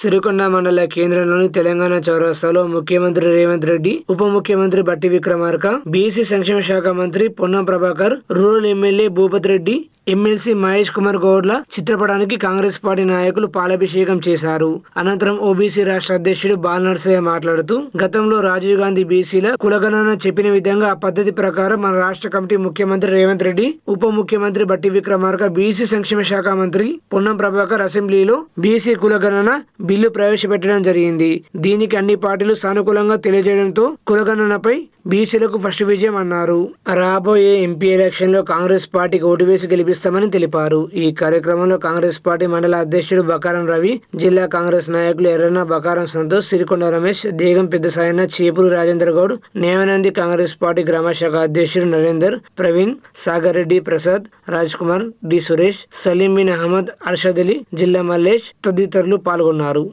సిరికొండ మండల కేంద్రంలోని తెలంగాణ చౌరస్తాలో ముఖ్యమంత్రి రేవంత్ రెడ్డి ఉప ముఖ్యమంత్రి బట్టి విక్రమార్క బీసీ సంక్షేమ శాఖ మంత్రి Ponnam Prabhakar rural MLA Bhupath Reddy MLC Mahesh Kumar గౌడ్ల చిత్రపటానికి కాంగ్రెస్ పార్టీ నాయకులు పాలాభిషేకం చేశారు. అనంతరం ఓబీసీ రాష్ట్ర అధ్యక్షుడు బాలనర్సయ్య మాట్లాడుతూ గతంలో రాజీవ్ గాంధీ బీసీల కులగణన చెప్పిన విధంగా ఆ పద్ధతి ప్రకారం మన రాష్ట్ర కమిటీ ముఖ్యమంత్రి రేవంత్ రెడ్డి ఉప ముఖ్యమంత్రి బట్టి విక్రమార్క బీసీ సంక్షేమ శాఖ మంత్రి పొన్నం ప్రభాకర్ అసెంబ్లీలో బీసీ కులగణన బిల్లు ప్రవేశపెట్టడం జరిగింది. దీనికి అన్ని పార్టీలు సానుకూలంగా తెలియజేయడంతో కులగణనపై బీసీలకు ఫస్ట్ విజయం అన్నారు. రాబోయే ఎంపీ ఎలక్షన్లో కాంగ్రెస్ పార్టీకి ఓటు వేసి గెలిపిస్తామని తెలిపారు. ఈ కార్యక్రమంలో కాంగ్రెస్ పార్టీ మండల అధ్యక్షుడు బకారం రవి జిల్లా కాంగ్రెస్ నాయకులు ఎర్రన్న బకారం సంతోష్ సిరికొండ రమేష్ దేగం పెద్ద సాయన్న చీపురు రాజేంద్ర గౌడ్ నేమనంది కాంగ్రెస్ పార్టీ గ్రామ శాఖ అధ్యక్షుడు నరేందర్ ప్రవీణ్ సాగర్ రెడ్డి ప్రసాద్ రాజ్ కుమార్ డి సురేష్ సలీం బిన్ అహ్మద్ అర్షద్ అలీ జిల్లా మల్లేష్ తదితరులు పాల్గొన్నారు.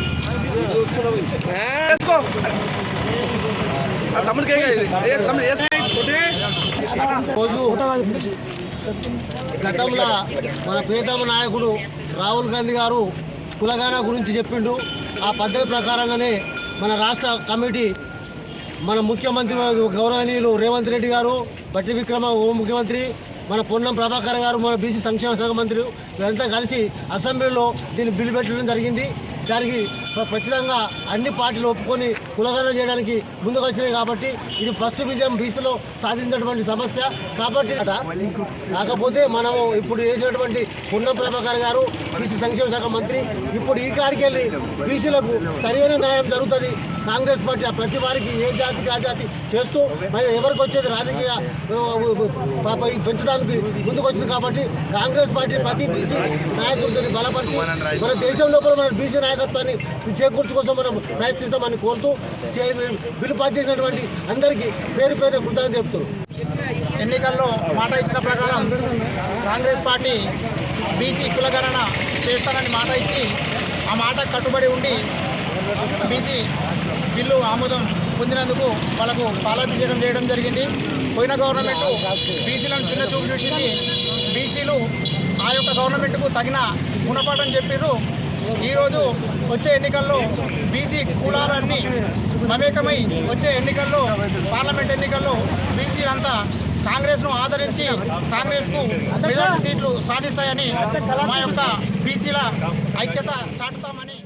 తమ్ముడికి గతంలో మన ప్రియతమ నాయకుడు రాహుల్ గాంధీ గారు కులగానా గురించి చెప్పిండు. ఆ పద్ధతి ప్రకారంగానే మన రాష్ట్ర కమిటీ మన ముఖ్యమంత్రి గౌరవనీయులు రేవంత్ రెడ్డి గారు బట్టి విక్రమ ఉప ముఖ్యమంత్రి మన పొన్నం ప్రభాకర్ గారు మన బీసీ సంక్షేమ శాఖ మంత్రి వీరంతా కలిసి అసెంబ్లీలో దీన్ని బిల్లు పెట్టడం జరిగింది. దానికి ఖచ్చితంగా అన్ని పార్టీలు ఒప్పుకొని కులగణన చేయడానికి ముందుకు వచ్చినాయి కాబట్టి ఇది ఫస్ట్ విజయం బీసీలో సాధించినటువంటి సమస్య. కాబట్టి కాకపోతే మనము ఇప్పుడు చేసినటువంటి పున్న ప్రభాకర్ గారు బీసీ సంక్షేమ శాఖ మంత్రి ఇప్పుడు ఈ కాడికి వెళ్ళి బీసీలకు సరైన న్యాయం జరుగుతుంది. కాంగ్రెస్ పార్టీ ఆ ప్రతి వారికి ఏ జాతికి ఆ జాతి చేస్తూ మరి ఎవరికి వచ్చేది రాజకీయ పెంచడానికి ముందుకు వచ్చింది కాబట్టి కాంగ్రెస్ పార్టీ ప్రతి బీసీ నాయకులతో బలపరిచి మన దేశంలో కూడా మన బీసీ నాయకత్వాన్ని చేకూర్చు కోసం మనం ప్రయత్నిస్తామని కోరుతూ చే- బిల్లు పాస్ చేసినటువంటి అందరికీ పేరు పేరు కృతజ్ఞత చెప్తున్నాం ఎన్నికల్లో మాట ఇచ్చిన ప్రకారం కాంగ్రెస్ పార్టీ బీసీ కులగణన చేస్తానని మాట ఇచ్చి ఆ మాట కట్టుబడి ఉండి బీసీ బిల్లు ఆమోదం పొందినందుకు వాళ్ళకు పాలాభిషేకం చేయడం జరిగింది. పోయిన గవర్నమెంట్ బీసీలను చిన్న చూపు చూసింది. బీసీలు ఆ యొక్క గవర్నమెంట్కు తగిన గుణపాఠం చెప్పారు ఈరోజు వచ్చే ఎన్నికల్లో బీసీ కులాలన్నీ మమేకమై వచ్చే ఎన్నికల్లో పార్లమెంట్ ఎన్నికల్లో బీసీలంతా కాంగ్రెస్ను ఆదరించి కాంగ్రెస్కు మెజార్టీ సీట్లు సాధిస్తాయని మా యొక్క బీసీల ఐక్యత చాటుతామని